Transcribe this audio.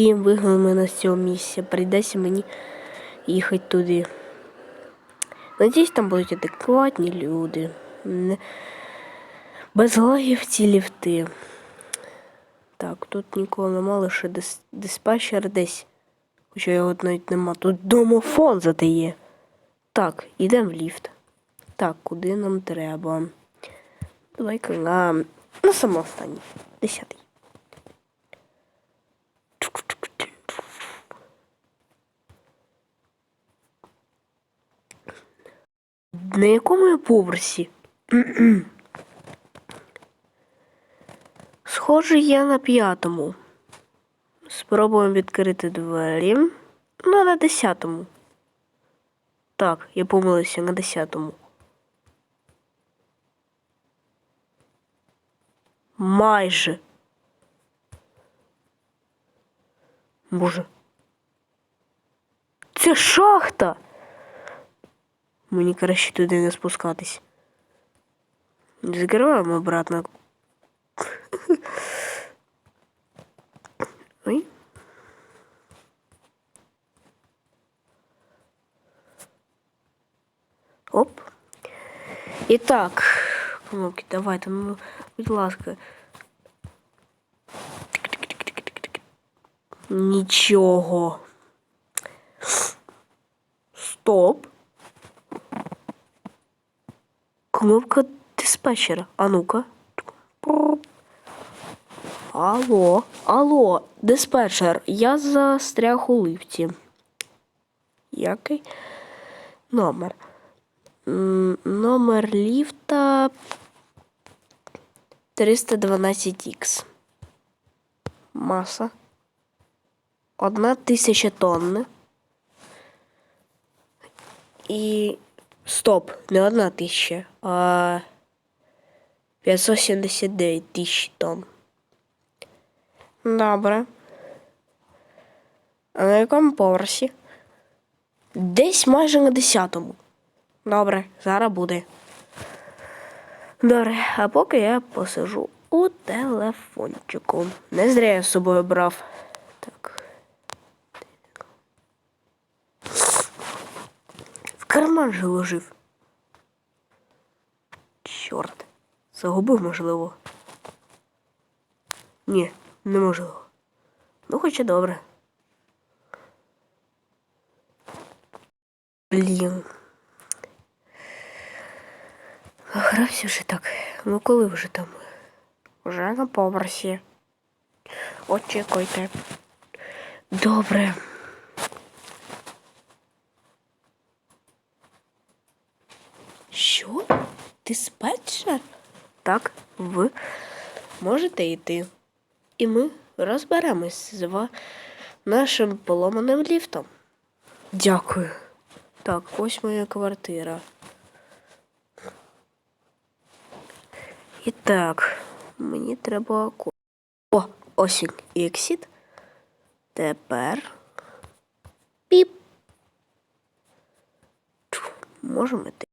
І вигнали мене з цього місця. Прийдеться мені їхати туди. Надіюсь, там будуть адекватні люди. Без лагів ці ліфти. Так, тут нікого нема, лише дис... диспетчер десь. Хоча його навіть нема. Тут домофон зате є. Так, ідемо в ліфт. Так, куди нам треба? Давай-ка на, на самому останній. Десятий. На якому я поверсі? Схоже, я на п'ятому. Спробуємо відкрити двері. Ну, на десятому. Так, я помилився на десятому. Майже. Боже. Це шахта. Мені краще туди не спускатись. Закриваємо обратно. Ой. Оп. І так, кнопки, давайте, ну, будь ласка. Нічого. Стоп. Кнопка диспетчера. А ну-ка. Алло, алло, диспетчер, я застряг у лифті. Який номер? Номер ліфта 312Х. Маса. Одна тисяча тонн. І стоп, не одна тисяча, а 579 тисяч тонн. Добре. А на якому поверсі? Десь майже на десятому. Добре, зараз буде. Добре, а поки я посижу у телефончику. Не зря я з собою брав. Так. Карман же ложив. Чорт. Загубив, можливо. Ні, неможливо. Ну, хоча добре. Блін. Грався вже так. Ну коли вже там? Вже на поверсі. Очікуйте. Добре. Що? Диспетчер? Так, ви можете йти. І ми розберемось з нашим поломаним ліфтом. Дякую. Так, ось моя квартира. І так, мені треба. О, ось він. І ексіт. Тепер. Піп. Можемо йти.